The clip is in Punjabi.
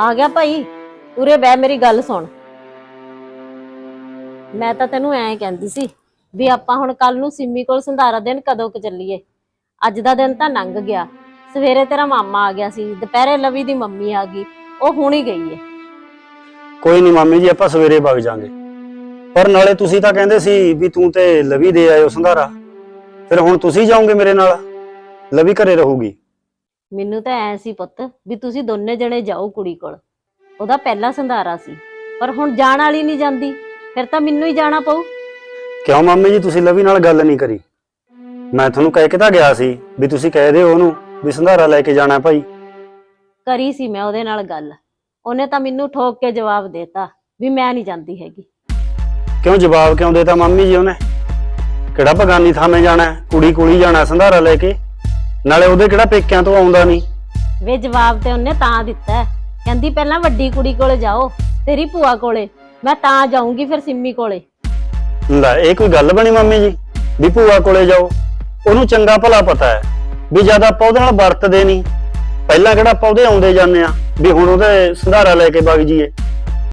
ਆ ਗਿਆ ਭਾਈ, ਉਰੇ ਬਹਿ ਮੇਰੀ ਗੱਲ ਸੁਣ। ਮੈਂ ਤਾਂ ਤੈਨੂੰ ਐਂ ਕਹਿੰਦੀ ਸੀ ਵੀ ਆਪਾਂ ਹੁਣ ਕੱਲ ਨੂੰ ਸਿੰਮੀ ਕੋਲ ਸੰਧਾਰਾ ਦਿਨ ਕਦੋਂ ਕੁ ਚੱਲੀਏ। ਅੱਜ ਦਾ ਦਿਨ ਤਾਂ ਲੰਘ ਗਿਆ। ਸਵੇਰੇ ਤੇਰਾ ਮਾਮਾ ਆ ਗਿਆ ਸੀ, ਦੁਪਹਿਰੇ ਲਵੀ ਦੀ ਮੰਮੀ ਆ ਗਈ, ਉਹ ਹੁਣ ਹੀ ਗਈ ਏ। ਕੋਈ ਨਹੀਂ ਮਾਮੀ ਜੀ, ਆਪਾਂ ਸਵੇਰੇ ਵਗ ਜਾਾਂਗੇ। ਪਰ ਨਾਲੇ ਤੁਸੀਂ ਤਾਂ ਕਹਿੰਦੇ ਸੀ ਵੀ ਤੂੰ ਤੇ ਲਵੀ ਦੇ ਆਇਓ ਸੰਧਾਰਾ। ਫਿਰ ਹੁਣ ਤੁਸੀਂ ਜਾਓਗੇ ਮੇਰੇ ਨਾਲ? ਲਵੀ ਘਰੇ ਰਹੂਗੀ। ਮੈਨੂੰ ਤਾਂ ਐ ਸੀ ਪੁੱਤ ਵੀ ਤੁਸੀਂ ਦੋਨੇ ਜਣੇ ਜਾਓ ਕੁੜੀ ਕੋਲ। ਉਹਦਾ ਪਹਿਲਾ ਸੰਧਾਰਾ ਸੀ ਪਰ ਹੁਣ ਜਾਣ ਵਾਲੀ ਨਹੀਂ ਜਾਂਦੀ ਫਿਰ ਤਾਂ ਮੈਨੂੰ ਹੀ ਜਾਣਾ ਪਊ। ਕਿਉਂ ਮਾਮੀ ਜੀ ਤੁਸੀਂ ਲਵੀ ਨਾਲ ਗੱਲ ਨਹੀਂ ਕਰੀ? ਮੈਂ ਤੁਹਾਨੂੰ ਕਹਿ ਕੇ ਤਾਂ ਗਿਆ ਸੀ ਵੀ ਤੁਸੀਂ ਕਹਿ ਦਿਓ ਉਹਨੂੰ ਵੀ ਸੰਧਾਰਾ ਲੈ ਕੇ ਜਾਣਾ ਭਾਈ। ਕਰੀ ਸੀ ਮੈਂ ਉਹਦੇ ਨਾਲ ਗੱਲ। ਉਹਨੇ ਤਾਂ ਮੈਨੂੰ ਠੋਕ ਕੇ ਜਵਾਬ ਦੇਤਾ ਵੀ ਮੈਂ ਨਹੀਂ ਜਾਂਦੀ ਹੈਗੀ। ਕਿਉਂ ਜਵਾਬ ਕਿਉਂ ਦੇਤਾ ਮਾਮੀ ਜੀ ਉਹਨੇ? ਕਿਹੜਾ ਬਗਾਨੀ ਥਾਵੇਂ ਜਾਣਾ ਹੈ? ਕੁੜੀ ਕੁੜੀ ਜਾਣਾ ਸੰਧਾਰਾ ਲੈ ਕੇ? ਨਾਲੇ ਉਹਦੇ ਕਿਹੜਾ ਪੇਕਿਆਂ ਤੋਂ ਆਉਂਦਾ ਨਹੀਂ? ਵੇ ਜਵਾਬ ਤੇ ਉਹਨੇ ਤਾਂ ਦਿੱਤਾ ਹੈ। ਕਹਿੰਦੀ ਪਹਿਲਾਂ ਵੱਡੀ ਕੁੜੀ ਕੋਲੇ ਜਾਓ ਤੇਰੀ ਭੂਆ ਕੋਲੇ। ਮੈਂ ਤਾਂ ਜਾਊਂਗੀ ਫਿਰ ਸਿੰਮੀ ਕੋਲੇ। ਲੈ ਇਹ ਕੋਈ ਗੱਲ ਬਣੀ ਮੰਮੀ ਜੀ? ਵੀ ਭੂਆ ਕੋਲੇ ਜਾਓ ਉਹਨੂੰ ਚੰਗਾ ਭਲਾ ਪਤਾ ਹੈ। ਵੀ ਜਦ ਆਪਾਂ ਉਹਦੇ ਨਾਲ ਵਰਤਦੇ ਨਹੀਂ ਪਹਿਲਾਂ ਕਿਹੜਾ ਆਪਾਂ ਉਹਦੇ ਆਉਂਦੇ ਜਾਂਦੇ ਆ ਵੀ ਹੁਣ ਉਹਦੇ ਸੰਧਾਰਾ ਲੈ ਕੇ ਵਗ ਜੀਏ